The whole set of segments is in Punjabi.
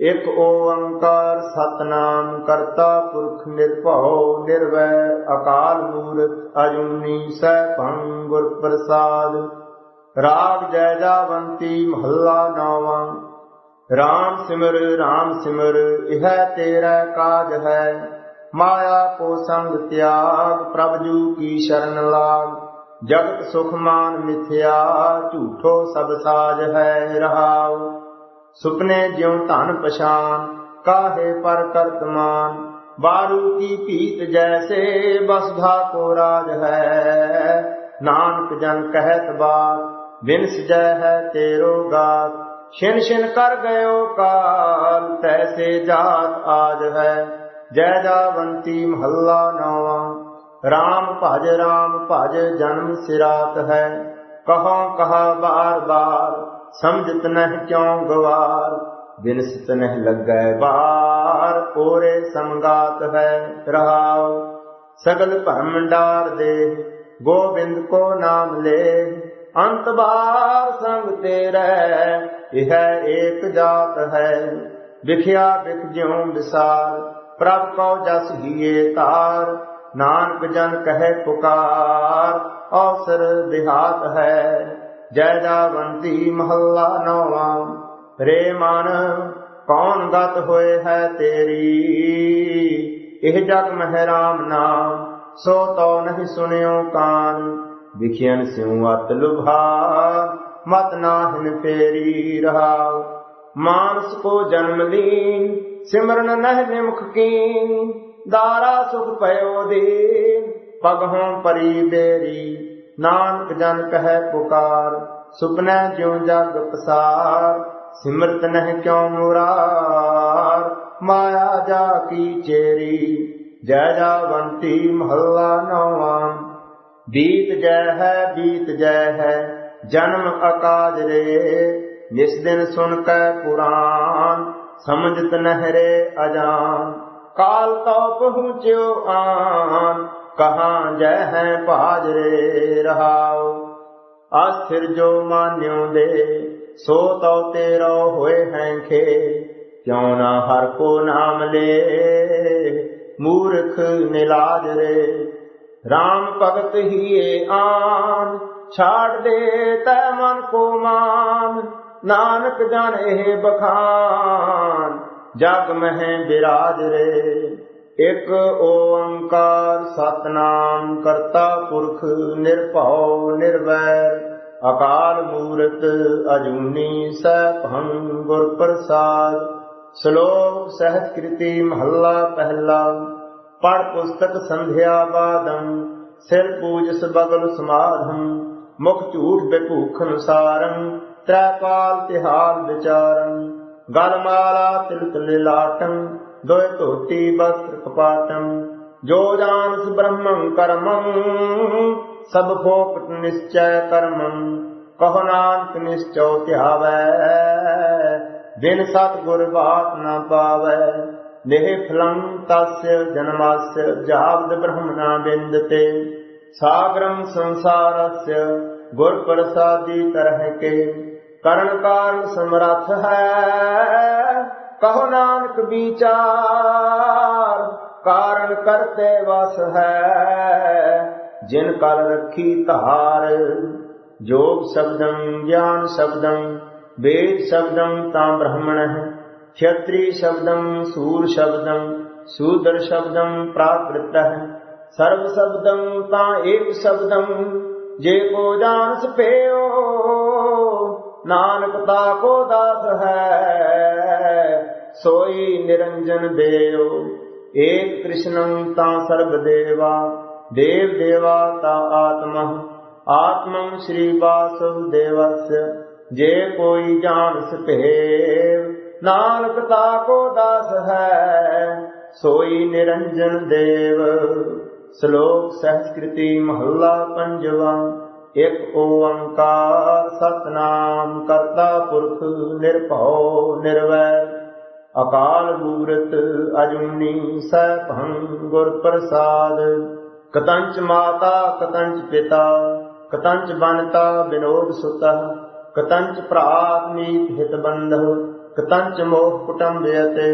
ਇਕ ਓੰਕਾਰ ਸਤਨਾਮ ਕਰਤਾ ਪੁਰਖ ਨਿਰਭਉ ਨਿਰਵੈ ਅਕਾਲ ਮੂਰਤ ਅਜੂਨੀ ਸੈਭੰ ਗੁਰ ਪ੍ਰਸਾਦ। ਰਾਗ ਜੈ ਜਾਵੰਤੀ ਮਹੱਲਾ ਨੌਵਾਂ। RAM ਸਿਮਰ RAM ਸਿਮਰ, ਇਹ ਤੇਰਾ ਕਾਜ ਹੈ। ਮਾਇਆ ਕੋ ਸੰਗ ਤਿਆਗ, ਪ੍ਰਭ ਜੂ ਕੀ ਸ਼ਰਨ ਲਾਗ। ਜਗਤ ਸੁਖ ਮਾਨ ਮਿਥਿਆ, ਝੂਠੋ ਸਭ ਸਾਜ ਹੈ ਰਹਾਉ। ਸੁਪਨੇ ਜਿਉ ਧਨ ਪਛਾਨ, ਕਾਹੇ ਪਰ ਕਰਤਮਾਨ ਬਾਰੂ ਕੀ ਭੀਤ ਜੈਸੇ ਬਸਧਾ ਕੋ ਰਾਜ ਹੈ। ਨਾਨਕ ਜਨ ਕਹਿਤ ਬਾਤ ਬਿਨ ਜੈ ਹੈ ਤੇਰੋ ਗਾਤ। ਛਿਨ ਛਿਨ ਕਰ ਗਇਓ ਕਾਲ, ਤੈਸੇ ਜਾਤ ਆਜ ਹੈ। ਜੈ ਜਾਵੰਤੀ ਮਹੱਲਾ ਨੌਵਾਂ RAM ਭਜ RAM ਭਜ ਜਨਮ ਸਿਰਾਤ ਹੈ। ਕਹੋ ਕਹਾ ਬਾਰ ਬਾਰ ਸਮਝਤ ਨਹਿ ਕਿਉ ਗਵਾਰ, ਬਿਨਸਤ ਨਹਿ ਲੱਗੈ ਬਾਰ ਕੋਰੇ ਸੰਗਾਤ ਹੈ ਰਹਾਉ। ਸਗਲ ਭਰਮ ਡਾਰ ਦੇ, ਗੋਬਿੰਦ ਕੋ ਨਾਮ ਲੈ। ਅੰਤ ਬਾਰ ਸੰਗ ਤੇਰੇ, ਇਹ ਏਕ ਜਾਤ ਹੈ। ਵਿਖਿਆ ਵਿਖ ਜਿਉ ਵਿਸਾਰ, ਪ੍ਰਭ ਕਉ ਜਸ ਹੀਏ ਤਾਰ। ਨਾਨਕ ਜਨ ਕਹੈ ਪੁਕਾਰ, ਔਸਰ ਦਿਹਾਤ ਹੈ। ਜੈ ਜਾਵੰਤੀ ਮਹੱਲਾ ਨੌਵਾਂ, ਰੇ ਮਨ, ਕੌਣ ਗਤ ਹੋਏ ਹੈ ਤੇਰੀ? ਇਹ ਜਗ ਮਹਿ ਰਾਮ ਨਾਮ, ਸੋ ਤੋ ਨਹੀਂ ਸੁਨਿਓ ਕਾਨ। ਵਿਖਿਆਨ ਸਿਉ ਅਤ ਲੁਭਾ, ਮਤ ਨਾਹਿਨ ਫੇਰੀ ਰਹਾਉ ਮਾਨਸ ਕੋ ਜਨਮ ਲੀਨ ਸਿਮਰਨ ਨਹਿ ਨਿਮਖ ਕੀਨ ਦਾਰਾ ਸੁਖ ਪਇਓ ਦੇ ਪਗਹੋਂ ਪਰੀ ਬੇਰੀ। ਨਾਨਕ ਜਨ ਕਹੈ ਪੁਕਾਰ, ਸੁਪਨੈ ਜਿਉ ਜਗ ਪਸਾਰ, ਸਿਮਰਤ ਨਹਿ ਕਿਉ ਮੁਰਾਰ। ਮਾਇਆ ਜਾ ਕੀ ਚੇਰੀ, ਜੈ ਜਾਵੰਤੀ ਮਹੱਲਾ ਨੌਵਾਂ। ਬੀਤ ਜੈ ਹੈ, ਬੀਤ ਜੈ ਹੈ, ਜਨਮ ਅਕਾਜ ਰੇ। ਜਿਸ ਦਿਨ ਸੁਣ ਕੈ ਪੁਰਾਨ, ਸਮਝਤ ਨਹਿਰੇ ਅਜਾਨ। ਕਾਲ ਤੋ ਪਹੁੰਚਿਓ ਆਨ ਕਹਾਂ ਜੈ ਹੈ ਭਾਜ ਰੇ ਰਹਾਉ। ਅਸਥਿਰ ਜੋ ਮਾਨਿਓ ਦੇ, ਸੋ ਤਉ ਤੇਰੋ ਹੋਏ ਹੈ ਖੇ। ਕਿਉ ਨਾ ਹਰ ਕੋ ਨਾਮ ਲੇ, ਮੂਰਖ ਨਿਲਾਜ ਰੇ। RAM ਭਗਤ ਹੀਏ ਆਨ, ਛਾੜ ਦੇ ਤੈ ਮਨ ਕੋ ਮਾਨ। ਨਾਨਕ ਜਨ ਇਹ ਬਖਾਨ, ਜਗ ਮਹਿ ਬਿਰਾਜ ਰੇ। ਇਕ ਓੰਕਾਰ ਸਤਨਾਮ ਕਰਤਾ ਪੁਰਖ ਨਿਰਭਉ ਨਿਰਵੈਰ, ਅਕਾਲ ਮੂਰਤ ਅਜੂਨੀ ਸੈਭੰ ਗੁਰ ਪ੍ਰਸਾਦ। ਸ਼ਲੋਕ ਸਹਿਤ ਕ੍ਰਿਤੀ ਮਹੱਲਾ ਪਹਿਲਾ ਪੜ ਪੁਸਤਕ ਸੰਧਿਆ ਬਾਦੰ ਸਿਰ ਪੂਜਸ ਬਗਲ ਸਮਾਧੰ, ਮੁਖ ਝੂਠ ਬੇਭੂਖ ਅਨੁਸਾਰੰ ਤ੍ਰੈਪਾਲ ਤਿਹਾਲ ਵਿਚਾਰੰ, ਗਲ ਮਾਲਾ ਤਿਲਕ ਲਿਲਾਟੰ ਦੋਇ ਧੋਤੀ ਬਸਤਰ ਕਪਾਟੰ, ਜੋ ਜਾਣਸ ਬ੍ਰਹਮੰ ਕਰਮੰ, ਸਭ ਭੋਪਤ ਨਿਸ਼ਚੈ ਕਰਮੰ, ਕਹੋ ਨਾਨਕ ਨਿਸ਼ਚਉ ਧਿਆਵੈ, ਬਿਨ ਸਤ ਗੁਰ ਬਾਤ ਨਾ ਪਾਵੈ। ਨਿਹ ਫਲੰ ਤਸਯ ਜਨਮਾਸਯ ਜਾਵਦ ਬ੍ਰਹਮਣਾ ਬਿੰਦਤੇ, ਸਾਗਰੰ ਸੰਸਾਰਸਯ ਗੁਰ ਪ੍ਰਸਾਦੀ ਤਰਹਿ ਕੇ, ਕਰਨ ਕਾਰਨ ਸਮਰੱਥ ਹੈ। कहो नानक विचार, कारण करते वस है। जिन कल रखी तहार योग शब्दम ज्ञान शब्दम वेद शब्दम ता ब्राह्मण है। क्षत्रिय शब्दम सूर शब्दम शूद्र शब्दम प्राकृत सर्व शब्दम ता एक शब्दम जे को जान पे ਨਾਨਕ ਤਾ ਕੋ ਦਾਸ ਹੈ, ਸੋਈ ਨਿਰੰਜਨ ਦੇਵ ਏਕ ਕ੍ਰਿਸ਼ਨੰ ਤਾਂ ਸਰਬ ਦੇਵਾ, ਦੇਵ ਦੇਵਾ ਤਾਂ ਆਤਮਹ ਆਤਮੰ ਸ੍ਰੀ ਵਾਸਵ ਦੇਵਸ, ਜੇ ਕੋਈ ਜਾਣ ਸਭੇਵ ਨਾਨਕ ਤਾ ਕੋ ਦਾਸ ਹੈ, ਸੋਈ ਨਿਰੰਜਨ ਦੇਵ। ਸ਼ਲੋਕ ਸੰਸਕ੍ਰਿਤੀ ਮਹੱਲਾ ਪੰਜਵਾਂ। ਇਕ ਓੰਕਾਰ ਸਤਨਾਮ ਕਰਤਾ ਪੁਰਖ ਨਿਰਭਉ ਨਿਰਵੈਰ ਅਕਾਲ ਮੂਰਤ ਅਜੂਨੀ ਸੈਭੰ ਗੁਰ ਪ੍ਰਸਾਦ। ਕਤੰਚ ਮਾਤਾ, ਕਤੰਚ ਪਿਤਾ, ਕਤੰਚ ਬਨਤਾ ਬਿਨੋਦ ਸੁਤਾ। ਕਤੰਚ ਭਰਾਤ ਨੀਤ ਹਿਤ ਬੰਧੋ ਕਤੰਚ ਮੋਹ ਕੁਟੰਬਯਤੇ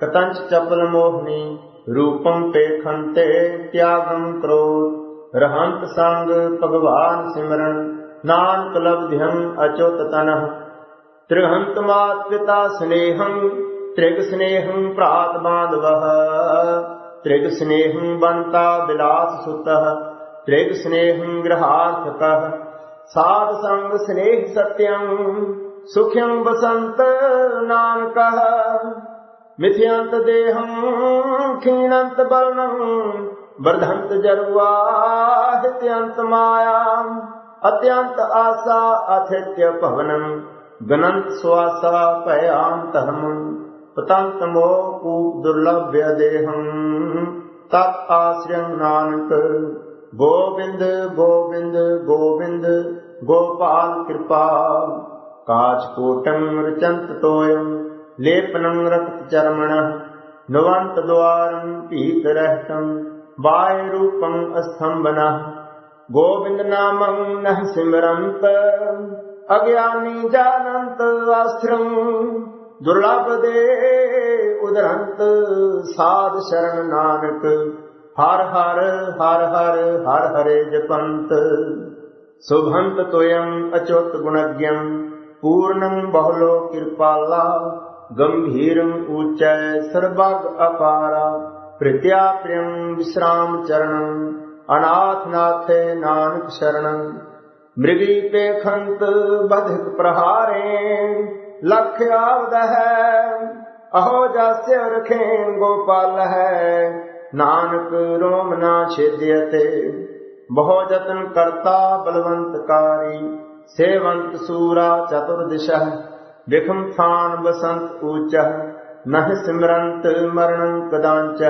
ਕਤੰਚ ਚਪਲ ਮੋਹਨੀ। ਰੂਪੰ ਪੇਖੰਤੇ ਤਿਆਗੰ ਕ੍ਰੋਧ ਰਹੰਤ ਸੰਗ ਭਗਵਾਨ ਸਿਮਰਨ, ਨਾਨਕ ਲਬਧਿਅੰ ਅਚੁਤ ਤਨਹ। ਤ੍ਰਿਹੰਤ ਮਾਤ ਪਿਤਾ ਸਨੇਹੰ, ਤ੍ਰਿਗ ਸਨੇਹੰ ਭਰਾਤ ਬਾਂਧਵਹ। ਤ੍ਰਿਗ ਸਨੇਹੰ ਬੰਤਾ ਬਿਲਾਸ ਸੁਤਹ, ਤ੍ਰਿਗ ਸਨੇਹੰ ਗ੍ਰਹਾਰਥਕਹ। ਸਾਧ ਸੰਗ ਸਨੇਹ ਸਤਯੰ ਸੁਖਯੰ ਬਸੰਤ ਨਾਨਕਹ। ਮਿਥਿਅੰਤ ਦੇਹੰ, ਖੀਣੰਤ ਬਲਨੰ ਵਰਧੰਤ ਜਰਵਾ ਹਿਤਯੰਤ ਮਾਇਆ, ਅਤਿਅੰਤ ਆਸਾ ਅਥਿਤਯ ਭਵਨੰ, ਗਨੰਤ ਸਵਾਸਾ ਭਯਾਨ ਧਰਮੰ, ਪਤੰਤ ਮੋਹ ਕੂਪ ਦੁਰਲਭਯ ਦੇਹੰ। ਤਤ ਆശ്ਰਯੰ ਨਾਨਕ, ਗੋਬਿੰਦ ਗੋਬਿੰਦ ਗੋਬਿੰਦ, ਗੋਪਾਲ ਕਿਰਪਾ। ਕਾਚ ਕੋਟੰ ਰਚੰਤ ਤੋਯੰ ਲੇਪਨੰ ਰਕਤ ਚਰਮਣ, ਨਵੰਤ ਦੁਆਰੰ ਭੀਤ ਰਹਿਤੰ। ਵਾਯ ਰੂਪੰ ਅਸਥੰਬਨਾ ਗੋਬਿੰਦ ਨਾਮੰ ਨਹ ਸਿਮਰੰਤ, ਅਗਿਆਨੀ ਜਾਨੰਤ ਆਸਰੰ, ਦੁਰਲਭ ਦੇ ਉਦਰੰਤ, ਸਾਧ ਸ਼ਰਨ ਨਾਨਕ, ਹਰ ਹਰ ਹਰ ਹਰ ਹਰ ਹਰੇ ਜਪੰਤ। ਸੁਭੰਤ ਤੋਯੰ ਅਚੋਤ ਗੁਣਗ੍ਯੰ ਪੂਰਨੰ ਬਹੁਲੋ ਕਿਰਪਾਲਾ, ਗੰਭੀਰੰ ਊਚੈ ਸਰਬਗ ਅਪਾਰਾ। ਪ੍ਰਿਤਿਆ ਪ੍ਰਿਯੰ ਵਿਸਰਾਮ ਚਰਨ ਅਨਾਥ ਨਾਥੇ ਨਾਨਕ ਸ਼ਰਣੰ। ਮ੍ਰਿਗੀ ਪੇਖੰਤ ਬਧਿਕ ਪ੍ਰਹਾਰੇ ਲਖ ਆਵਦ ਅਹੋ ਜਾਸਿ ਰਖੇਨ ਗੋਪਾਲ ਹੈ। ਨਾਨਕ ਰੋਮ ਨਾ ਛੇਦਿਅਤੇ ਬਹੁ ਜਤਨ ਕਰਤਾ ਬਲਵੰਤ ਕਾਰੀ, ਸੇਵੰਤ ਸੂਰਾ ਚਤੁਰ ਦਿਸ਼ਾ ਵਿਖਮ ਥਾਨ ਬਸੰਤ ਊਚਾ ਨਹ ਸਿਮਰੰਤ ਮਰਣੰ ਕਦਾੰਚ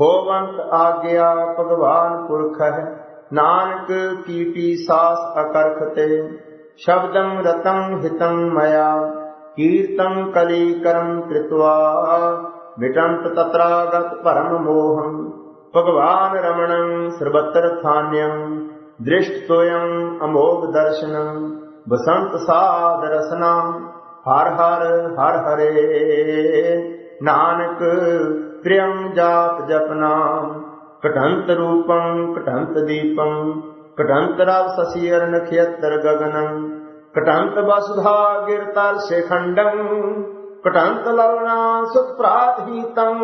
ਹੋਵੰਤ ਆਗਿਆ ਭਗਵਾਨ ਪੁਰਖ ਹੈ ਨਾਨਕ ਕੀਟੀ ਸਾਸ ਅਕਰਖ ਤੇ, ਸ਼ਬਦੰ ਰਤੰ ਹਿਤੰ ਮਇਆ, ਕੀਰਤੰ ਕਲੀ ਕਰਮ ਕ੍ਰਿਤਵਾ ਮਿਟੰਤ ਤਤਰਾਗਤ ਪਰਮ ਮੋਹੰ, ਭਗਵਾਨ ਰਮਣੰ ਸਰਬਤਰ ਥਾਨਯੰ, ਦ੍ਰਿਸ਼ਟ ਤੋਯੰ ਅਮੋਘ ਦਰਸ਼ਨੰ, ਬਸੰਤ ਸਾਧ ਰਸਨਾ ਹਰ ਹਰ ਹਰ ਹਰੇ। ਨਾਨਕ, ਪ੍ਰਿਯੰ ਜਾਤ ਜਪਨਾ ਕਟੰਤ ਰੂਪੰ, ਕਟੰਤ ਦੀਪੰ। ਕਟੰਤ ਰਵ ਸਸੀਰ ਨਖਯਤਰ ਗਗਨੰ। ਕਟੰਤ ਵਸੁਧਾ ਗਿਰਤਰ ਸੇਖੰਡੰ। ਕਟੰਤ ਲਵਨਾ ਸੁਤ ਪ੍ਰਾਤ ਹੀਤੰ।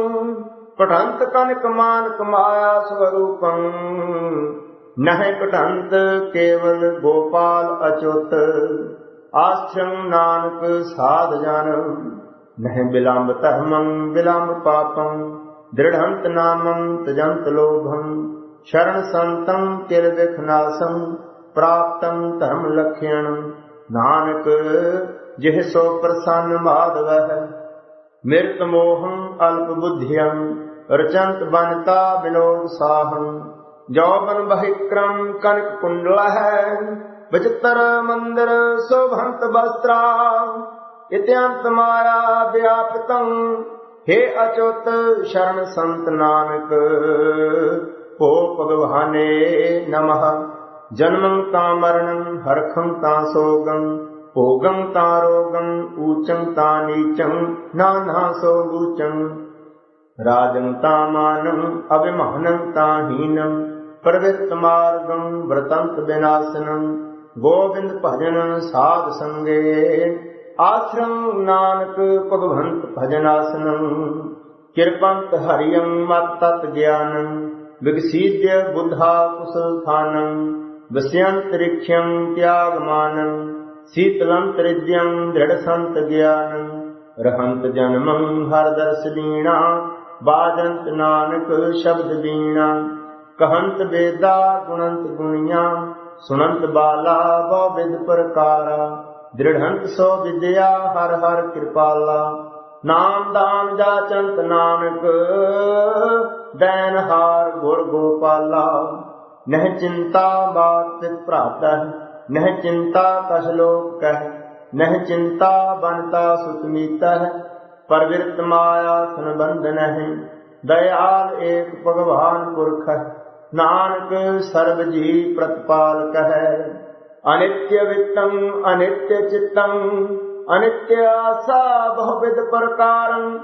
ਕਟੰਤ ਕਨਕ ਮਾਨਕ ਮਾਇਆ ਸਵਰੂਪੰ। ਨਹਿ ਕਟੰਤ ਕੇਵਲ ਗੋਪਾਲ ਅਚੁਤ। ਆਸ੍ਰਮ ਨਾਨਕ ਸਾਧ ਜਨ ਨਹਿ ਬਿਲੰਬ ਧਰਮੰ, ਬਿਲੰਬ ਪਾਪੰ ਦ੍ਰਿਢੰਤ ਨਾਮੰ, ਤਜੰਤ ਲੋਭੰ, ਸ਼ਰਨ ਸੰਤੰ ਕਿਲ ਵਿਖਨਾਸੰ ਪ੍ਰਾਪਤੰ ਧਰਮ ਲਖਿਅਣ, ਨਾਨਕ ਜਿਹ ਸੋ ਪ੍ਰਸੰਨ ਮਾਧਵਹਿ, ਮਿਰਤ ਮੋਹੰ ਅਲਪ ਬੁੱਧਿਯੰ ਰਚੰਤ ਬਨਤਾ ਬਿਨੋਦ ਸਾਹੰ, ਜੋਬਨ ਬਹਿਕ੍ਰਮ ਕਨਕ ਕੁੰਡਲ ਹੈ ਵਿਚਿਤਰ ਮੰਦਰ ਸੋਭੰਤ ਬਸਤਰਾ ਇਤਿਅੰਤ ਮਾਇਆ ਵਿਆਪਤੰ हे ਅਚੁੱਤ ਸ਼ਰਨ ਸੰਤ ਨਾਨਕ ਭੋ ਭਗਵਾਨੇ ਨਮః ਜਨਮੰ ਤਾ ਮਰਣੰ ਹਰਖੰ ਤਾ ਸੋਗੰ ਭੋਗੰ ਤਾ ਰੋਗੰ ਊਚੰ ਤਾ ਨੀਚੰ ਨਾਨਾ ਸੋ ਗੂਚੰ ਰਾਜੰ ਤਾ ਮਾਨੰ ਅਭਿਮਾਨੰ ਤਾ ਹੀਨੰ ਪ੍ਰਵਿਤ ਮਾਰਗੰ ਗੋਬਿੰਦ ਭਜਨ ਸਾਧ ਸੰਗੇ। ਆਸ਼ਰਮ ਨਾਨਕ ਭਗਵੰਤ ਭਜਨਾਸਨੰ ਕਿਰਪੰਤ ਹਰਿਯੰ ਮਤ ਤਤ ਗਿਆਨੰ। ਵਿਗਸੀਦਿ ਬੁੱਧਾ ਕੁਸਲ ਥਾਨੰ। ਵਸਿਅੰਤ ਰਿਖਿਯੰ ਤਿਆਗਮਾਨੰ ਸੀਤਲੰਤ ਦ੍ਰਿੜ ਸੰਤ ਗਿਆਨੰ। ਰਹੰਤ ਜਨਮੰ ਹਰ ਦਰਸ ਲੀਣਾ ਬਾਜੰਤ ਨਾਨਕ ਸ਼ਬਦ ਬੀਣਾ ਕਹੰਤ ਵੇਦਾ ਗੁਣੰਤ ਗੁਣੀਆਂ। ਸੁਨੰਤ ਬਾਲਾ ਬਹੁ ਪ੍ਰਕਾਰਾ, ਦ੍ਰਿੜਹੰਤ ਸੋ ਵਿਦਿਆ ਹਰ ਹਰ ਕਿਰਪਾਲਾ। ਨਾਮ ਦਾਨ ਜਾਚੰਤ ਨਾਨਕ, ਦੈਨ ਹਾਰ ਗੁਰ ਗੋਪਾਲਾ। ਨਹਿ ਚਿੰਤਾ ਬਾਤ ਪਿਤ ਭਰਾਤਾ ਨਹਿ ਚਿੰਤਾ ਕਛ ਲੋਕ ਕਹਿ, ਨਹਿ ਚਿੰਤਾ ਬਨਤਾ ਸੁਤਮੀਤਾ ਹੈ। ਪਰਵਿਰਤ ਮਾਇਆ ਸੰਬੰਧ ਨਹਿ, ਦਇਆਲ ਏਕ ਭਗਵਾਨ ਪੁਰਖ ਹੈ। ਨਾਨਕ ਸਰਬ ਜੀ ਪ੍ਰਤਪਾਲ ਕਹੈ, ਅਨਿਤਯ ਵਿਤੰ, ਅਨਿਤਯ ਚਿਤੰ, ਅਨਿਤਯ ਆਸਾ ਬਹੁਵਿਧ ਪ੍ਰਕਾਰੰ,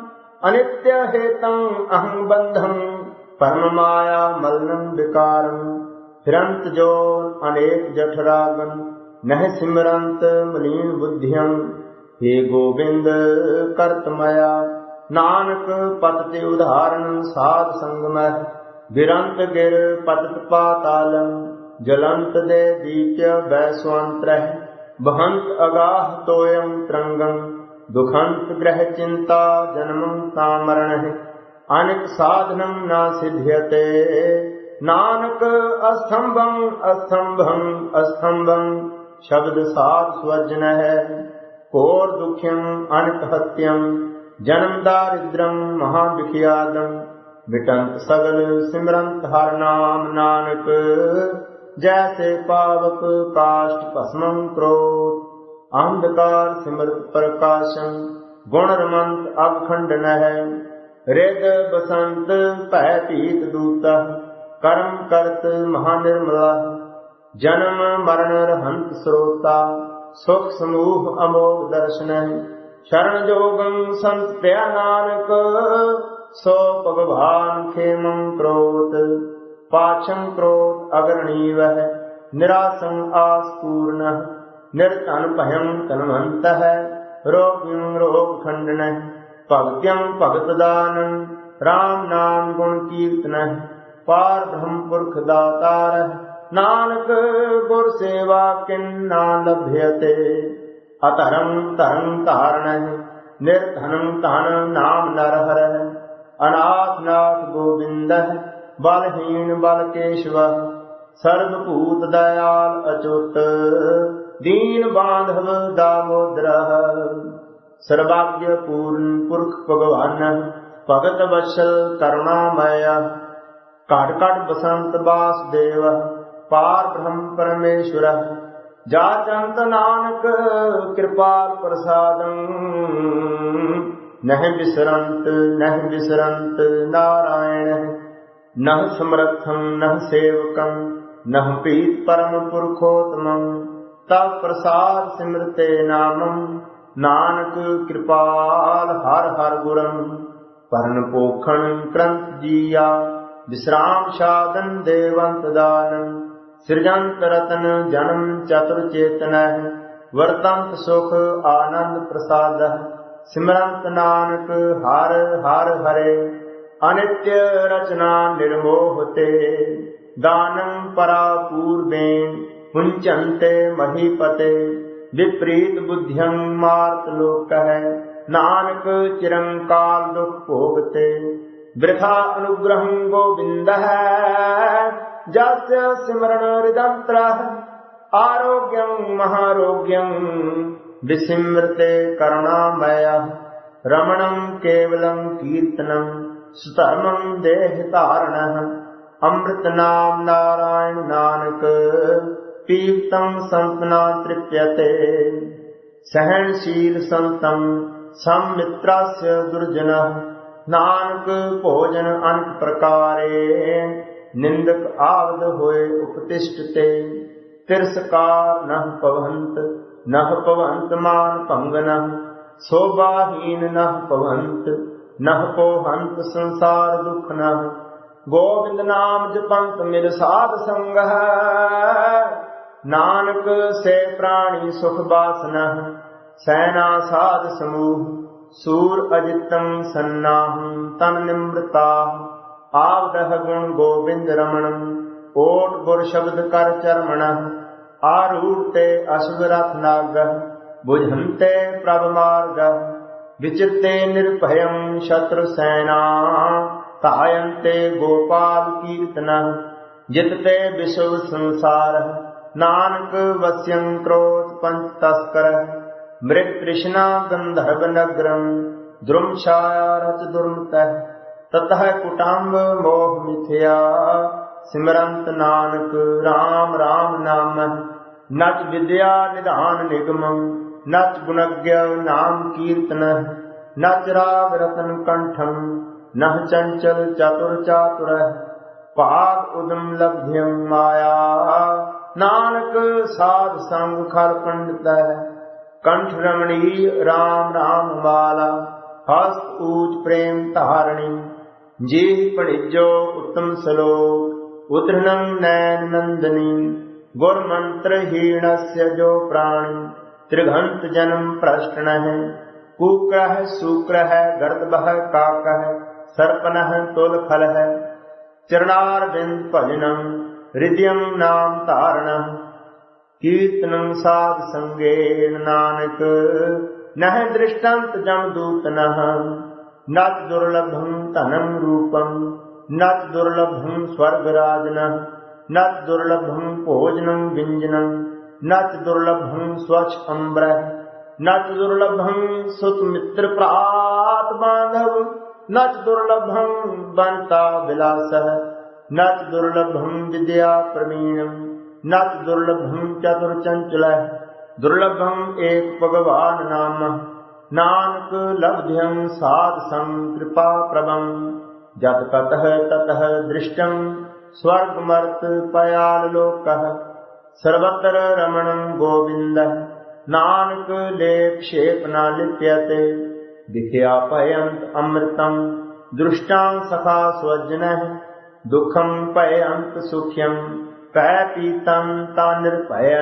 ਅਨਿਤਯ ਹੇਤੰ ਅਹੰ ਬੰਧੰ, ਪਰਮ ਮਾਇਆ ਮਲਨੰ ਵਿਕਾਰੰ। ਫਿਰੰਤ ਜੋਰ ਅਨੇਕ ਜਠਰਾਗਨ ਨਹਿ ਸਿਮਰੰਤ ਮਲੀਨ ਬੁੱਧਿਯੰ ਹੇ ਗੋਬਿੰਦ ਕਰਤ ਮਇਆ ਨਾਨਕ ਪਤ ਤੇ ਉਧਾਰਨ ਸਾਧ ਸੰਗ ਮਹਿ ਗਿਰ ਪਤਤ ਪਾਤਾਲੰ ਜਲੰਤ ਦੇ ਦੀਚਿ ਬੈਸਵੰਤਰਹਿ ਬਹੰਤ ਅਗਾਹ ਤੋਯੰ ਤਰੰਗੰ, ਦੁਖੰਤ ਗ੍ਰਹਿ ਚਿੰਤਾ ਜਨਮੰ ਤਾਮਰਣਹਿ ਅਨਿਕ ਸਾਧਨੰ ਨਾ ਸਿਧਿਯਤੇ ਨਾਨਕ ਅਸਥੰਭੰ ਅਸਥੰਭੰ ਅਸਥੰਭੰ, ਸ਼ਬਦ ਸਾਧ ਸਵਜਨ ਹੈ ਘੋਰ ਦੁਖਿਯੰ ਅਨਿਕ ਹਤਿਯੰ ਜਨਮ ਦਾਰਿਦ੍ਰੰ ਮਹਾ ਵਿਖਿਆਦੰ ਮਿਟੰਤ ਸਗਲ ਸਿਮਰੰਤ ਹਰ ਨਾਮ ਨਾਨਕ, ਜੈਸੇ ਪਾਵਕ ਕਾਸ਼ਟ ਭਸਮੰ ਕ੍ਰੋਧ ਅੰਧਕਾਰ ਸਿਮਰਤ ਪ੍ਰਕਾਸ਼ੰ ਗੁਣ ਰਮੰਤ ਅਖੰਡ ਨਹਿ। ਰਿਦ ਬਸੰਤ ਭੈ ਭੀਤ ਦੂਤਾ ਕਰਮ ਕਰਤ ਮਹਾ ਨਿਰਮਲਾ ਜਨਮ ਮਰਨ ਰਹੰਤ ਸਰੋਤਾ, ਸੁਖ ਸਮੂਹ ਅਮੋਗ ਦਰਸ਼ਨ। ਸ਼ਰਨ ਜੋਗੰ ਸੰਤ ਪਿਆ ਨਾਨਕ ਸੋ ਭਗਵਾਨ ਖੇਮੰ ਕ੍ਰੋਧ ਪਾਛੰ ਕ੍ਰੋਧ ਅਗਰਣੀ ਵਹਿ ਨਿਰਾਸੰ ਆਸ ਪੂਰਨ ਨਿਰਧਨ ਭਯੰ ਤਨਵੰਤ ਹੈ ਰੋਗਿੰ ਰੋਗ ਖੰਡਨ ਭਗਤਿੰ ਭਗਤ ਦਾਨੰ RAM ਨਾਮ ਗੁਣ ਕੀਰਤਨ ਪਾਰ ਬ੍ਰਹਮ ਪੁਰਖ ਅਨਾਥ ਨਾਥ ਗੋਬਿੰਦ ਬਲਹੀਨ ਬਲ ਕੇਸ਼ਵ ਸਰਬ ਭੂਤ ਦਇਆਲ ਅਚੁੱਤ ਦੀਨ ਬਾਂਧਵ ਦਾਮੋਦਰ ਸਰਵਾਗ੍‍ය ਪੂਰਨ ਪੁਰਖ ਭਗਵਾਨ, ਭਗਤ ਵਸ਼ਲ ਕਰੁਣਾਮਯ। ਘਟ ਘਟ ਬਸੰਤ ਬਾਸਦੇਵ ਪਾਰ ਬ੍ਰਹਮ ਪਰਮੇਸ਼ਵਰ ਜਾ ਚੰਤ ਨਾਨਕ ਕਿਰਪਾਲ ਪ੍ਰਸਾਦੰ। ਨਹਿ ਬਿਸਰੰਤ ਨਹਿ ਬਿਸਰੰਤ ਨਾਰਾਇਣ, ਨਹ ਸਮਰਥੰ, ਨਹ ਸੇਵਕੰ, ਨਹ ਪੀਤ ਪਰਮ ਪੁਰਖੋਤਮੰ, ਤਵ ਪ੍ਰਸਾਦ ਸਿਮਰਤੇ ਨਾਮੰ, ਨਾਨਕ ਕਿਰਪਾਲ ਹਰ ਹਰ ਗੁਰੰ ਪਰਨ ਪੋਖਣ ਕ੍ਰੰਤ ਜੀਆ, ਵਿਸਰਾਮ ਸਾਧਨ ਦੇਵੰਤ ਦਾਨੰ, ਸਿਰਜੰਤ ਰਤਨ ਜਨਮ ਚਤੁਰ ਚੇਤਨਹਿ, ਵਰਤੰਤ ਸੁਖ ਆਨੰਦ ਪ੍ਰਸਾਦ ਸਿਮਰੰਤ ਨਾਨਕ ਹਰ ਹਰ ਹਰੇ ਅਨਿਤਯ ਰਚਨਾ ਨਿਰਮੋਹ ਤੇ। ਦਾਨੰ ਪਰਾ ਪੂਰਬੇ ਪੁੰਚੰਤੇ ਮਹੀਪਤੇ। ਵਿਪਰੀਤ ਬੁੱਧਿਯੰ ਮਾਰਤ ਲੋਕ ਹੈ ਨਾਨਕ ਚਿਰੰਕਾਲ ਦੁਖ ਭੋਗਤੇ। ਬ੍ਰਿਥਾ ਅਨੁਗ੍ਰਹੰ ਗੋਬਿੰਦ ਹੈ ਜਸ ਸਿਮਰਨ ਰਿਦੰਤਰ ਆਰੋਗਯੰ ਮਹਾਰੋਗਯੰ ਵਿਸਿਮ੍ਰਤੇ ਕਰੁਣਾਮਯ ਰਮਣੰ ਕੇਵਲੰ ਕੀਰਤਨੰ ਸੁਧਰਮੰ ਦੇਹ ਧਾਰਣഃ ਅੰਮ੍ਰਿਤ ਨਾਮ ਨਾਰਾਇਣ ਨਾਨਕ ਪੀਤੰ ਸੰਤਨਾ ਤ੍ਰਿਪਯਤੇ ਸਹਿਨਸ਼ੀਲ ਸੰਤੰ ਸੰਮਿਤਰਾਸ ਦੁਰਜਨ ਨਾਨਕ ਭੋਜਨ ਅਨਕ ਪ੍ਰਕਾਰੇ ਨਿੰਦਕ ਆਵਦ ਹੋਏ ਉਪਤਿਸ਼ਟ ਤੇ ਤਿਰਸਕਾਰ ਨਹ ਪਵੰਤ ਨਹ ਪਵੰਤ ਮਾਨ ਭੰਗਨ, ਸੋਭਾਹੀਨ ਨਹ ਪਵੰਤ ਨਹ ਪੋਹੰਤ ਸੰਸਾਰ ਦੁਖ ਨਹ ਗੋਬਿੰਦ ਨਾਮ ਜਪੰਤ ਮਿਲ ਸਾਧ ਸੰਗ ਨਾਨਕ ਸੇ ਪ੍ਰਾਣੀ ਸੁਖ ਬਾਸਨਹ ਸੈਨਾ ਸਾਧ ਸਮੂਹ, ਸੂਰ ਅਜਿਤੰ ਸੰਨਾਹੰ ਤਨ ਨਿਮ੍ਰਤਾ। ਆਵਦਹ ਗੁਣ ਗੋਬਿੰਦ ਰਮਣ, ਓਟ ਗੁਰ ਸ਼ਬਦ ਕਰ ਚਰਮਣ। ਆਰੂੜ ਤੇ ਅਸ਼ਵ ਰਥ ਨਾਗ ਬੁਝੰਤੇ ਪ੍ਰਭ ਮਾਰਗ ਵਿਚਿਤੇ ਨਿਰਭਯੰ ਸ਼ਤਰੂ ਸੈਨਾ ਧਾਯੰਤੇ ਗੋਪਾਲ ਕੀਰਤਨ ਜਿਤਤੇ ਵਿਸ਼ਵ ਸੰਸਾਰ ਨਾਨਕ ਵਸਿਯੰ ਕ੍ਰੋਧ ਪੰਚ ਤਸਕਰ ਮ੍ਰਿਤ ਤ੍ਰਿਸ਼ਨਾ ਗੰਧਰਵ ਨਗਰੰ, ਦ੍ਰੁਮ ਛਾਇਆ ਰਚ ਦੁਰਮਤਹਿ ਤਤਹ ਕੁਟੰਬ ਮੋਹ ਸਿਮਰੰਤ ਨਾਨਕ, ਰਾਮ ਰਾਮ ਨਾਮ। ਨਚ ਵਿਦਿਆ ਨਿਧਾਨ ਨਿਗਮ, ਨਚ ਗੁਣਗਿਆ ਨਾਮ ਕੀਰਤਨ। ਨਚ ਰਾਗ ਰਤਨ ਕੰਠੰ, ਨਹ ਚੰਚਲ ਚਤੁਰ ਚਾਤੁਰ। ਭਾਗ ਉਦਮ ਲਭਿਯੰ ਮਾਇਆ। ਨਾਨਕ ਸਾਧ ਸੰਗ ਖਲ ਪੰਡਤੈ ਕੰਠ ਰਮਣੀ ਰਾਮ RAM ਵਾਲਾ। ਹਸਤ ਊਚ ਪ੍ਰੇਮ ਧਾਰਣੀ। ਜੀ ਪੜਿਜੋ ਉੱਤਮ ਸਲੋਕ। उद्धरणं नैन नंदनी गुर मंत्र हीणस्य जो प्राणी त्रिघंत जन्म प्रश्न है कुक्रह शुक्र है गर्दबह काक है सर्पन तुल फल है चरणार बिंद भजनम हृदयम नाम तारण कीर्तनं साध संगेन नानक नह दृष्टंत जम दूत नः नत दुर्लभं धनं रूपं न दुर्लभम स्वर्गराजन न दुर्लभम भोजनम व्यंजनम न दुर्लभम स्वच्छ अम्र न दुर्लभम सुत मित्र प्रात बांधव न दुर्लभम बनता विलास न दुर्लभम विद्या प्रवीण न दुर्लभम चतुर्चंचल दुर्लभम एक भगवान नाम। नानक लभ्यम साध संग कृपा प्रभम ਜਤ ਕਤਹ ਤਤਹ ਦ੍ਰਿਸ਼ਟੰ ਸਵਰਗ ਮਰਤ ਪਿਆਲ ਲੋਕਹ, ਸਰਵਤਰ ਰਮਣ ਗੋਬਿੰਦ ਨਾਨਕ ਲੇਖ ਸ਼ੇਪ ਨਾ ਲਿਪਿਅਤੇ, ਦਿਖਿਆ ਭਯੰਤ ਅੰਮ੍ਰਿਤੰ, ਦ੍ਰਿਸ਼ਟਾਂ ਸਖਾ ਸਵਜਨਹ, ਦੁਖੰ ਭਯੰਤ ਸੁਖਯੰ ਪੈ ਪੀਤੰ ਤਾ ਨਿਰਭਇ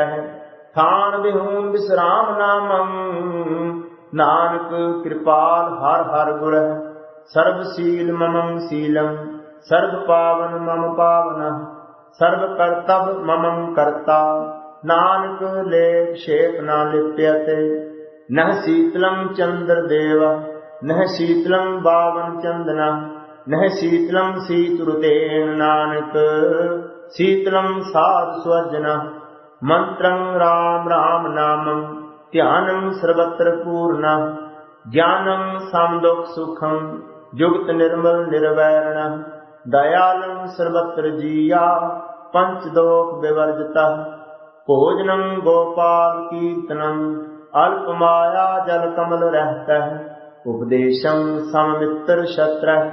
ਥਾਨ ਵਿਹੂਨ ਵਿਸਰਾਮ ਨਾਮੰ, ਨਾਨਕ ਕਿਰਪਾਲ ਹਰ ਹਰ ਗੁਰਹਿ। ਸਰਬ ਸੀਲ ਮਮੰ ਸੀਲੰ, ਸਰਬ ਪਾਵਨ ਮਮ ਪਾਵਨ, ਸਰਬ ਕਰਤਵ ਮਮੰ ਕਰਤਾ। ਨਾਨਕ ਲੇਖ ਸ਼ੇਖ ਨਾ ਲਿਪਿਅਤੇ ਨਹ ਸੀਤਲੰ ਚੰਦਰ ਦੇਵ, ਨਹ ਸੀਤਲੰ ਬਾਵਨ ਚੰਦਨਾ, ਨਹ ਸੀਤਲੰ ਸੀਤੁਰਤੇਨ ਨਾਨਕ, ਸੀਤਲੰ ਸਾਧ ਸਵਜਨਾ ਮੰਤਰੰ ਰਾਮ ਰਾਮ ਨਾਮੰ, ਧਿਆਨੰ ਸਰਵਤਰ ਪੂਰਨਾ, ਗਿਆਨੰ ਸਮਦੁਖ ਸੁਖੰ ਜੁਗਤ ਨਿਰਮਲ ਨਿਰਵੈਰਣ, ਦਇਆਲੰ ਸਰਬਤਰ ਜੀਆ, ਪੰਚ ਦੋਖ ਬਿਵਰਜਤਾ, ਭੋਜਨੰ ਗੋਪਾਲ ਕੀਰਤਨੰ, ਅਲਪ ਮਾਇਆ ਜਲ ਕਮਲ ਰਹਤੈ, ਉਪਦੇਸ਼ੰ ਸਮਮਿੱਤਰ ਸ਼ਤਰ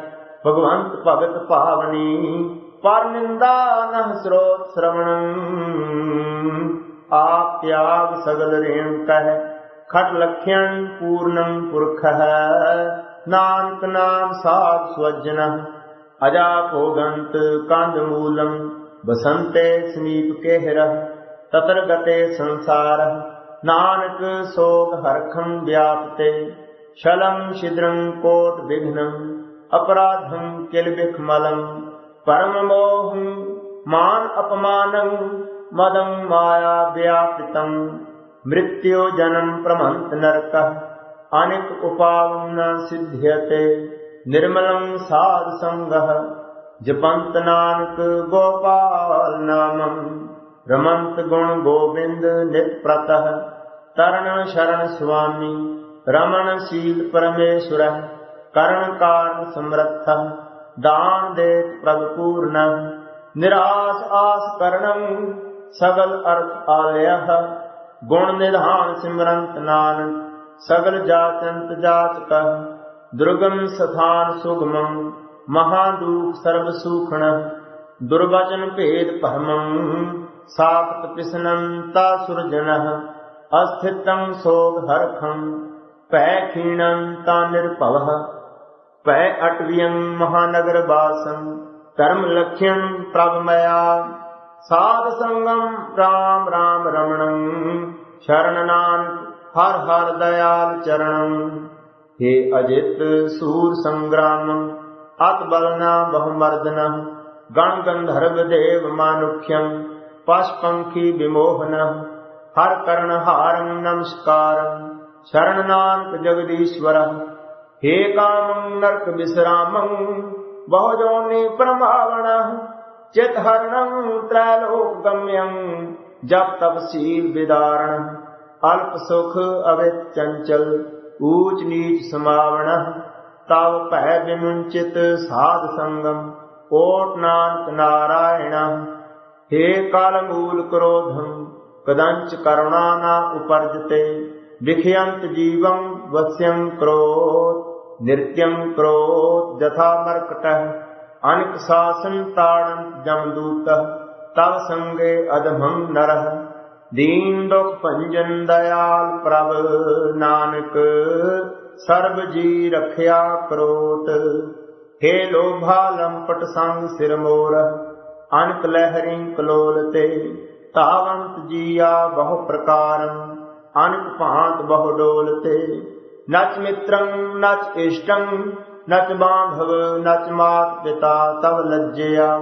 ਭਗਵੰਤ ਭਗਤ ਭਾਵਨੀ, ਪਰ ਨਿੰਦਾ ਨਹ ਸਰੋਤ ਸ਼ਰਵਣੰ। ਆਪ ਤਿਆਗ ਸਗਲ ਰੇਣ ਕਹਿ, ਖਟ ਲਖਿਆਣ ਪੂਰਨੰ ਪੁਰਖ ਹੈ। ਨਾਨਕ ਨਾਮ ਸਾਧ ਸੁਜਨ ਅਜਾ ਭੋਗੰਤ ਕੰਦ ਮੂਲੰ, ਬਸੰਤੇ ਸਮੀਪ ਕਹਿਰ, ਤਤਰ ਗਤੇ ਸੰਸਾਰ, ਨਾਨਕ ਸੋਗ ਹਰਖੰ ਵਿਆਪਤੇ ਸ਼ਲੰ ਸ਼ਿਦ੍ਰੰ ਕੋਟ ਵਿਘਨੰ, ਅਪਰਾਧੰ ਕਿਲ ਬਿਖਮਲੰ ਪਰਮ ਮੋਹੰ ਮਾਨ ਅਪਮਾਨੰ, ਮਦੰ ਮਾਇਆ ਵਿਆਪਿਤੰ, ਮ੍ਰਿਤਿਓ ਜਨਮ ਪ੍ਰਮੰਤ ਨਰਕਹ अनिक उपावं न सिद्ध्यते निर्मलं साध संगः जपंत नानक गोपाल नामं रमंत गुण गोविंद नित प्रतः तरण शरण स्वामी रमण शील परमेश्वर करण कारण समर्थः दान देत प्रभ पूर्ण निराश आस करणं सगल अर्थ आलयः गुण निधान सिमरंत नानक ਸਗਲ ਜਾਤੰਤ ਜਾਤ ਕਹ, ਦੁਰਗਮ ਸਥਾਨ ਸੁਗਮੰ, ਮਹਾਦੂਖ ਸਰਬ ਸੂਖਣ, ਦੁਰਵਚਨ ਭੇਦ ਭਰਮੰ, ਸਾਖਤ ਪਿਸਨੰ ਤਾ ਸੁਰਜਨਹ, ਅਸਥਿਤੰ ਸੋਗ ਹਰਖੰ, ਭੈ ਖੀਣੰ ਤਾ ਨਿਰਭਵਹ, ਭੈ ਅਟਵਿਯੰ ਮਹਾਨਗਰ ਬਾਸੰ, ਧਰਮ ਲਖਿਯੰ ਪ੍ਰਭ ਮਇਆ, ਸਾਧ ਸੰਗਮ RAM RAM ਰਮਣੰ ਸ਼ਰਣਨਾਨ हर हर दयाल चरणं हे अजित सूर संग्रामं अत बलना बहुमर्दन गण गंधर्व देव मानुख्यं पशुपंखी विमोहन हर कर्ण हारं नमस्कारं शरण नानक जगदीश्वरः हे कामं नरक विश्रामं बहु जोनि प्रभावण चित हरणं त्रैलोक गम्यं जप तप शील विदारण अल्प सुख अवित चंचल ऊच नीच समावण तव भय विमुंचित साध संगम ओट नानक नारायण हे काल मूल क्रोधम कदंच करुणा न उपर्जते विखयंत जीवं वस्यं क्रोध नित्यं क्रोध जथा मर्कटः अनिक शासन ताड़न जमदूतः तव संगे अधमं नरः ਦੀਨ ਦੁਖ ਭੰਜਨ ਦਇਆਲ ਪ੍ਰਭ ਨਾਨਕ, ਸਰਬ ਜੀ ਰਖਿਆ ਕਰੋਤ। ਹੇ ਲੋਭਾ ਲੰਪਟ ਸੰਗ ਸਿਰ ਮੋਰ, ਅਨਕ ਲਹਿਰੀ ਕਲੋਲ ਤੇ ਤਾਵੰਤ ਜੀਆ ਬਹੁ ਪ੍ਰਕਾਰੰ, ਅਨਕ ਭਾਂਤ ਬਹੁ ਡੋਲ ਤੇ। ਨਚ ਮਿੱਤਰੰ, ਨਚ ਇਸ਼ਟੰ, ਨਚ ਬਾਂਧਵ, ਨਚ ਮਾਤ ਪਿਤਾ ਤਵ ਲੱਜਿਆ।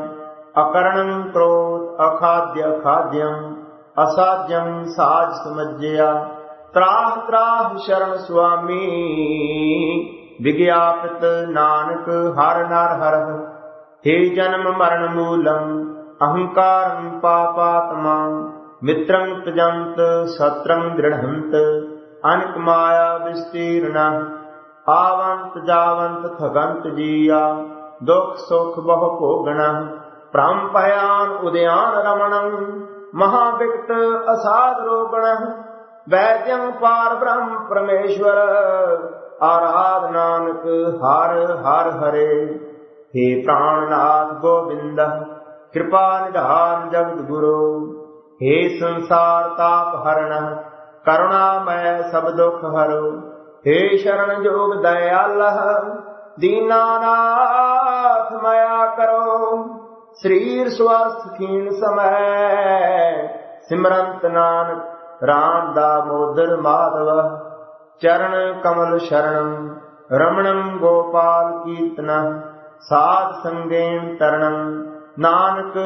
ਅਕਰਣੰ ਕ੍ਰੋਧ ਅਖਾਦਿ ਖਾਦਿਅੰ ਅਸਾਧ્યੰ ਸਾਜ ਸਮਝਿਆ। ਤਰਾਹ ਤਰਾਹ ਸ਼ਰਨ ਸੁਆਮੀ, ਵਿਗਿਆਪਿਤ ਨਾਨਕ ਹਰ ਨਰ ਹਰ ਹੇ ਜਨਮ ਮਰਨ ਮੂਲੰ, ਅਹੰਕਾਰੰ ਪਾਪਾਤਮਾ। ਮਿੱਤਰੰ ਤਜੰਤ, ਸਤਰੰ ਦ੍ਰਿੜਹੰਤ। ਅਨਕ ਮਾਇਆ ਵਿਸਤੀਰਣ ਆਵੰਤ ਜਾਵੰਤ ਖਗੰਤ ਜੀਆ। ਦੁਖ ਸੁਖ ਬਹੁ ਭੋਗਣਾ। ਭ੍ਰਮ ਭਿਆਨ ਉਦਿਆਨ ਰਮਣੰ। ਮਹਾ ਵਿਕਟ ਅਸਾਧ ਰੋਗਣ ਵੈਜੰ ਪਾਰ ਬ੍ਰਹਮ ਪਰਮੇਸ਼ਵਰ ਆਰਾਧ ਨਾਨਕ ਹਰ ਹਰ ਹਰੇ हे ਪ੍ਰਾਣਨਾਥ ਗੋਬਿੰਦ ਕਿਰਪਾ ਨਿਧਾਨ ਜਗਤ ਗੁਰੂ हे ਸੰਸਾਰ ਤਾਪ ਹਰਣ ਕਰੁਣਾ ਮੈਂ ਸਭ ਦੁਖ ਹਰੋ हे ਸ਼ਰਨ ਜੋਗ ਦਇਆਲ ਦੀਨਾਨਾਥ ਮਇਆ ਕਰੋ ਸਰੀਰ ਸਵਾਸਥ ਖੀਨ ਸਮੈ ਸਿਮਰੰਤ ਨਾਨਕ, ਰਾਮ ਦਾ ਮੋਦਰ ਮਾਧਵ। ਚਰਨ ਕਮਲ ਸ਼ਰਣੰ, ਰਮਣੰ ਗੋਪਾਲ ਕੀਰਤਨ। ਸਾਧ ਸੰਗੇਨ ਤਰਣੰ ਨਾਨਕ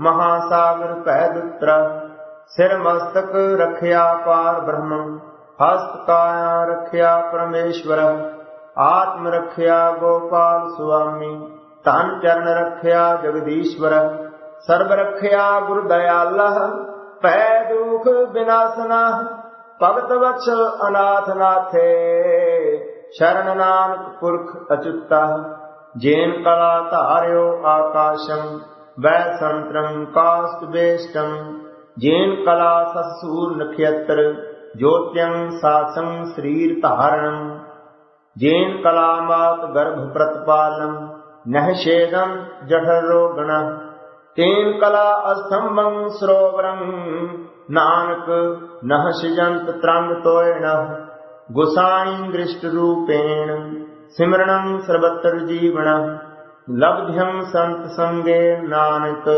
ਮਹਾਸਾਗਰ ਭੈ ਦੁਤਰ ਸਿਰ ਮਸਤਕ ਰਖਿਆ ਪਾਰ ਬ੍ਰਹਮ, ਹਸਤ ਕਾਇਆ ਰਖਿਆ ਪਰਮੇਸ਼ਵਰ। ਆਤਮ ਰਖਿਆ ਗੋਪਾਲ ਸੁਆਮੀ। ਤਨ ਚਰਨ ਰੱਖਿਆ ਜਗਦੀਸ਼ਵਰ, ਸਰਬ ਰਖਿਆ ਗੁਰ ਦਇਆਲਾ ਪੈ ਦੁਖ ਬਿਨਾਸਨਾ, ਭਗਤ ਵਛ ਅਨਾਥ ਨਾਥੇ, ਸ਼ਰਨ ਨਾਨਕ ਪੁਰਖ ਅਚੁੱਤਾ, ਜੇਨ ਕਲਾ ਧਾਰਿਓ ਆਕਾਸ਼ੰ, ਵੈ ਸੰਤਰੰ ਕਾਸਟ ਬੇਸ਼ਟੰ, ਜੇਨ ਕਲਾ ਸਸੂਰ ਨਖੇਤਰ ਜੋਤਿਯੰ ਸਾਸੰ ਸਰੀਰ ਧਾਰਣੰ, ਜੇਨ ਕਲਾ ਮਾਤ ਗਰਭ ਪ੍ਰਤਪਾਲੰ ਨਹਿ ਛੇਦੰ ਜਠਰ ਰੋਗਣ, ਤੇਨ ਕਲਾ ਅਸੰਭੰ ਸਰੋਵਰੰ, ਨਾਨਕ ਨਹ ਸਿਜੰਤ ਤਰੰਗ ਤੋਇਣ ਗੁਸਾਈ ਦ੍ਰਿਸ਼ਟ ਰੂਪੇਣ ਸਿਮਰਣੰ ਸਰਬਤਰ ਜੀਵਨ ਲਬਧਿਯੰ ਸੰਤ ਸੰਗੇ ਨਾਨਕ,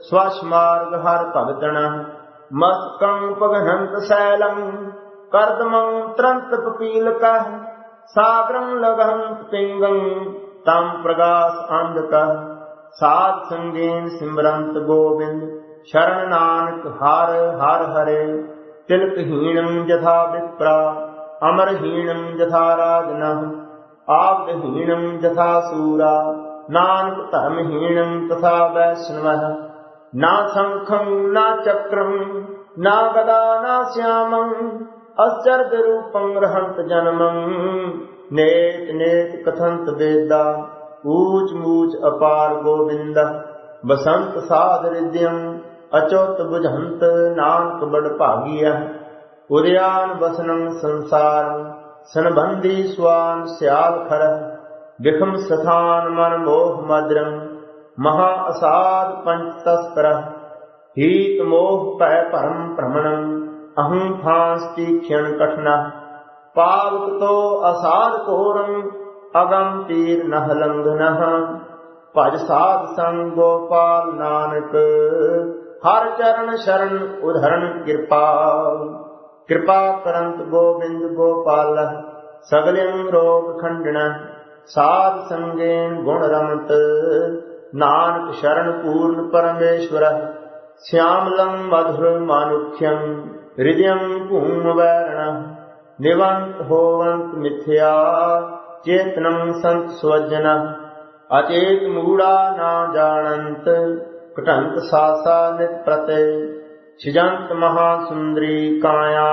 ਸਵਸ਼ ਮਾਰਗ ਹਰ ਭਗਤਣ ਮਸਕੰ ਪਗਨੰਤ ਸੈਲੰ ਕਰਦਮੰ ਤਰੰਤ ਤਮ ਪ੍ਰਗਾਸ ਅੰਧਕः, ਸਾਧ ਸੰਗੇਨ ਸਿਮਰੰਤ ਗੋਬਿੰਦ, ਸ਼ਰਨ ਨਾਨਕ ਹਰ ਹਰ ਹਰੇ ਤਿਲਕਹੀਣੰ ਜਥਾ ਵਿਪਰਾ ਅਮਰਹੀਣੰ ਜਥਾ ਰਾਜਨः ਆਪਦਹੀਣੰ ਜਥਾ ਸੂਰਾ, ਨਾਨਕ ਧਰਮਹੀਣੰ ਤਥਾ ਵੈਸ਼ਨਵः ਨਾ ਸੰਖੰ, ਨਾ ਚੱਕਰੰ, ਨਾ ਗਦਾ, ਨਾ ਸਿਆਮੰ ਅਚਰਦ ਰੂਪੰ ਰਹੰਤ ਜਨਮੰ। ਨੇਤ ਨੇਤ ਕਥੰਤ ਵੇਦਾ, ਊਚ ਮੂਚ ਅਪਾਰ ਗੋਬਿੰਦ, ਬਸੰਤ ਸਾਧ ਰਿਦਿਅੰ ਅਚੋਤ ਬੁਝੰਤ ਨਾਨਕ ਬੜ ਭਾਗੀਆ ਉਰਿਆਨ ਬਸਨੰ ਸੰਸਾਰ, ਸੰਬੰਧੀ ਸਵਾਨ ਸਿਆਲ ਖਰ ਵਿਖਮ ਸਥਾਨ ਮਨ ਮੋਹ ਮਦਰੰ, ਮਹਾ ਅਸਾਧ ਪੰਚ ਤਸਕਰ ਹੀਤ ਮੋਹ ਭੈ ਭਰਮ ਭ੍ਰਮਣੰ, ਅਹੰ ਫਾਂਸ ਤੀਖਣ ਕਠਨਾ ਪਾਵਕ ਤੋ ਅਸਾਧ ਕੋਰੰ ਅਗੰਮ ਤੀਰ ਨਹ ਲੰਘਨਹ। ਭਜ ਸਾਧ ਸੰਗ ਗੋਪਾਲ ਨਾਨਕ, ਹਰ ਚਰਨ ਸ਼ਰਨ ਉਧਰਨ ਕਿਰਪਾ। ਕਿਰਪਾ ਕਰੰਤ ਗੋਬਿੰਦ ਗੋਪਾਲ ਸਗਲਿੰ ਰੋਗ ਖੰਡਨ ਸਾਧ ਸੰਗੇਨ ਗੁਣ ਰਮਤ, ਨਾਨਕ ਸ਼ਰਨ ਪੂਰਨ ਪਰਮੇਸ਼ਵਰ। ਸਿਆਮਲੰ ਮਧੁਰ ਮਾਨੁਖਯੰ ਹਿਰਦਯੰ ਨਿਵੰਤ ਹੋਵੰਤ ਮਿਥਿਆ, ਚੇਤਨੰ ਸੰਤ ਸਵਜਨ, ਅਚੇਤ ਮੂੜਾ ਨਾ ਜਾਣੰਤ ਕਟੰਤ ਸਾਸਾ ਨਿਤ ਪ੍ਰਤੇ, ਛਿਜੰਤ ਮਹਾ ਸੁੰਦਰੀ ਕਾਇਆ,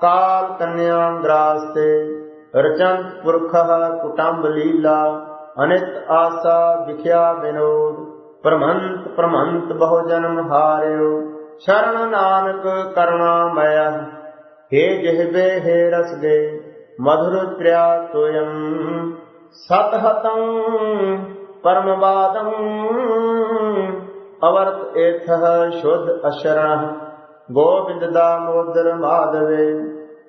ਕਾਲ ਕੰਨਿਆ ਗ੍ਰਾਸਤੇ ਰਚੰਤ ਪੁਰਖ ਕੁਟੰਬ ਲੀਲਾ, ਅਨਿਤ ਆਸਾ ਵਿਖਿਆ ਬਿਨੋਦ ਪ੍ਰਮੰਤ ਪ੍ਰਮੰਤ ਬਹੁ ਜਨਮ ਹਾਰਿਓ, ਸ਼ਰਨ ਨਾਨਕ ਕਰੁਣਾ ਮਇਆ। हे ਜਿਹਬੇ हे ਰਸ ਦੇ ਮਧੁਰ ਪ੍ਰਿਆ ਤੋਯੰ ਸਤ ਹਤੰ ਪਰਮ ਬਾਦੰ, ਅਵਰਤ ਏਥ ਸ਼ੁੱਧ ਅਸ਼ਰਣ ਗੋਬਿੰਦ ਦਾਮੋਦਰ ਮਾਧਵੇ,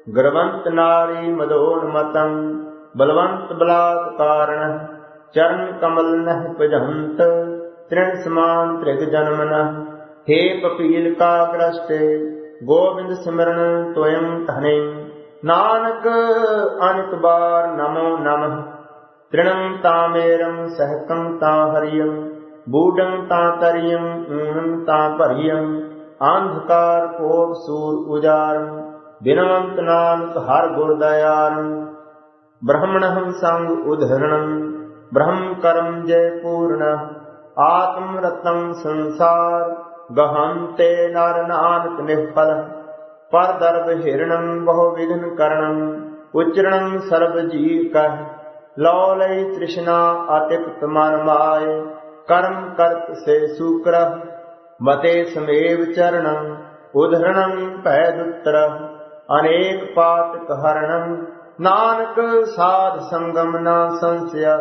ਗੁਰਵੰਤ ਨਾਰੀ ਮਦੋਨ ਮਤੰ, ਬਲਵੰਤ ਬਲਾਤ ਕਾਰਣ ਚਰਨ ਕਮਲ ਨਹਿ ਭਜੰਤ ਤ੍ਰਿਣ ਗੋਬਿੰਦ ਸਿਮਰਨ ਤੋਇੰ ਧਨੇ। ਨਾਨਕ ਅਨਿਤ ਬਾਰ ਨਮੋ ਨਮః ਤ੍ਰਿਣੰ ਤਾਮੇਰੰ ਸਹਕੰ ਤਾ ਹਰਿਯੰ ਬੂਡੰ ਤਾ ਤਰਿਯੰ ਊਣੰ ਤਾ ਭਰਿਯੰ ਅੰਧਕਾਰ ਕੋਪ ਸੂਰ ਉਜਾਰੰ। ਬਿਨਵੰਤ ਨਾਨਕ ਹਰ ਗੁਰ ਦਇਆਰੰ। ਬ੍ਰਹਮਣਹੰ ਸੰਗ ਉਧਰਣੰ। ਬ੍ਰਹਮ ਕਰਮ ਜੈ ਪੂਰਨ। ਆਤਮ ਰਤੰ ਸੰਸਾਰ। ਗਹੰਤੇ ਨਰ ਨਾਨਕ ਨਿਫਲ ਪਰ ਦਰਬ ਹਿਰਣੰ ਬਹੁ ਵਿਘਨ ਕਰਣੰ, ਉਚਰਣੰ ਸਰਬ ਜੀਵ ਕਹ। ਲੋ ਲਈ ਤ੍ਰਿਸ਼ਨਾ ਆਤਿਪਤ ਮਨ ਮਾਏ, ਕਰਮ ਕਰਤ ਸੇ ਸੂਕਰਹ, ਮਤੇ ਸਮੇਵ ਚਰਣੰ, ਉਧਰਣੰ ਭੈ ਦੁੱਤਰ ਅਨੇਕ ਪਾਤਕ ਹਰਣੰ, ਨਾਨਕ ਸਾਧ ਸੰਗਮ ਨਾ ਸੰਸਿਆ